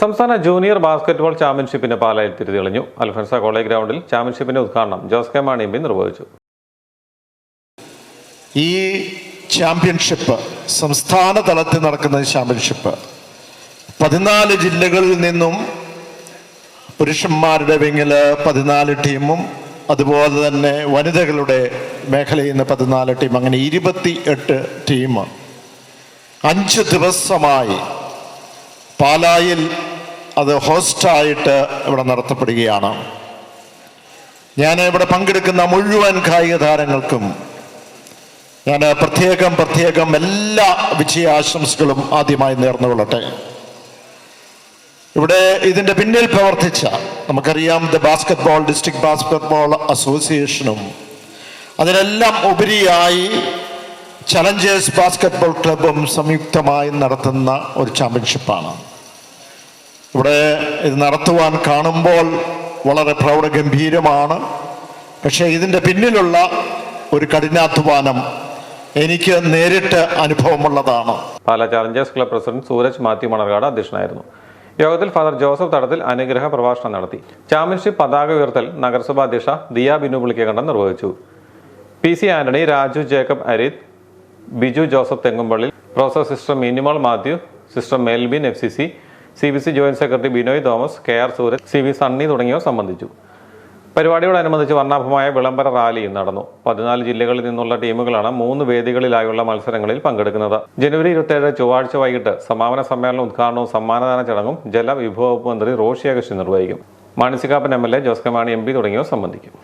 സംസ്ഥാന junior basketball ചാമ്പ്യൻഷിപ്പിന് പാലായിൽ തിരിതെളിഞ്ഞു. അൽഫൻസ college ഗ്രൗണ്ടിൽ ചാമ്പ്യൻഷിപ്പിന്റെ ഉദ്ഘാടനം ജോസ് കെ മാണി നിർവഹിച്ചു. ഈ ചാമ്പ്യൻഷിപ്പ് സംസ്ഥാന തലത്തിൽ നടക്കുന്ന ചാമ്പ്യൻഷിപ്പ് പതിനാല് ജില്ലകളിൽ നിന്നും പുരുഷന്മാരുടെ വിങ്ങിൽ പതിനാല് ടീമും അതുപോലെ തന്നെ വനിതകളുടെ മേഖലയിൽ നിന്ന് പതിനാല് ടീം അങ്ങനെ ഇരുപത്തി എട്ട് ടീം. അഞ്ച് ദിവസമായി പാലായിൽ അത് ഹോസ്റ്റായിട്ട് ഇവിടെ നടത്തപ്പെടുകയാണ്. ഞാൻ ഇവിടെ പങ്കെടുക്കുന്ന മുഴുവൻ കായിക താരങ്ങൾക്കും ഞാൻ പ്രത്യേകം പ്രത്യേകം എല്ലാ വിജയാശംസകളും ആദ്യമായി നേർന്നുകൊള്ളട്ടെ. ഇവിടെ ഇതിന്റെ പിന്നിൽ പ്രവർത്തിച്ച നമുക്കറിയാം ദ ബാസ്കറ്റ്ബോൾ ഡിസ്ട്രിക്ട് ബാസ്കറ്റ്ബോൾ അസോസിയേഷനും അതിനെല്ലാം ഉപരിയായി ചലഞ്ചേഴ്സ് ബാസ്കറ്റ്ബോൾ ക്ലബും സംയുക്തമായി നടത്തുന്ന ഒരു ചാമ്പ്യൻഷിപ്പാണ്. ഇവിടെ ഇത് നടത്തുവാൻ കാണുമ്പോൾ വളരെ പ്രൗഢഗംഭീരമാണ്. പക്ഷേ ഇതിന്റെ പിന്നിലുള്ള ഒരു കഠിനാധ്വാനം എനിക്ക് നേരിട്ട് അനുഭവമുള്ളതാണ്. Pala Challengers Club president Sooraj Mathew Manarcad അധ്യക്ഷനായിരുന്നു. യോഗത്തിൽ ഫാദർ ജോസഫ് തടത്തിൽ അനുഗ്രഹ പ്രഭാഷണം നടത്തി. ചാമ്പ്യൻഷിപ്പ് പതാക ഉയർത്തൽ നഗരസഭാ അധ്യക്ഷ ദിയ ബിനു പുളിക്കകണ്ഠൻ നിർവഹിച്ചു. P C Antony Raju Jacob Arith Biju Joseph Thengumpally professor sister Minimol Mathew sister Melbin F C C C B C joint secretary Binoy Thomas K R Sooraj C V Sunny തുടങ്ങിയവർ സംബന്ധിച്ചു. പരിപാടിയോടനുബന്ധിച്ച് വർണാഭമായ വിളംബര റാലിയും നടന്നു. പതിനാല് ജില്ലകളിൽ നിന്നുള്ള ടീമുകളാണ് മൂന്ന് വേദികളിലായുള്ള മത്സരങ്ങളിൽ പങ്കെടുക്കുന്നത്. ജനുവരി ഇരുപത്തിയേഴ് ചൊവ്വാഴ്ച വൈകിട്ട് സമാപന സമ്മേളനം ഉദ്ഘാടനവും സമ്മാനദാന ചടങ്ങും ജലവിഭവ വകുപ്പ് മന്ത്രി റോഷി അഗസ്റ്റി നിർവഹിക്കും. Mani C Kappan M L A Jose K Mani M P തുടങ്ങിയവർ സംബന്ധിക്കും.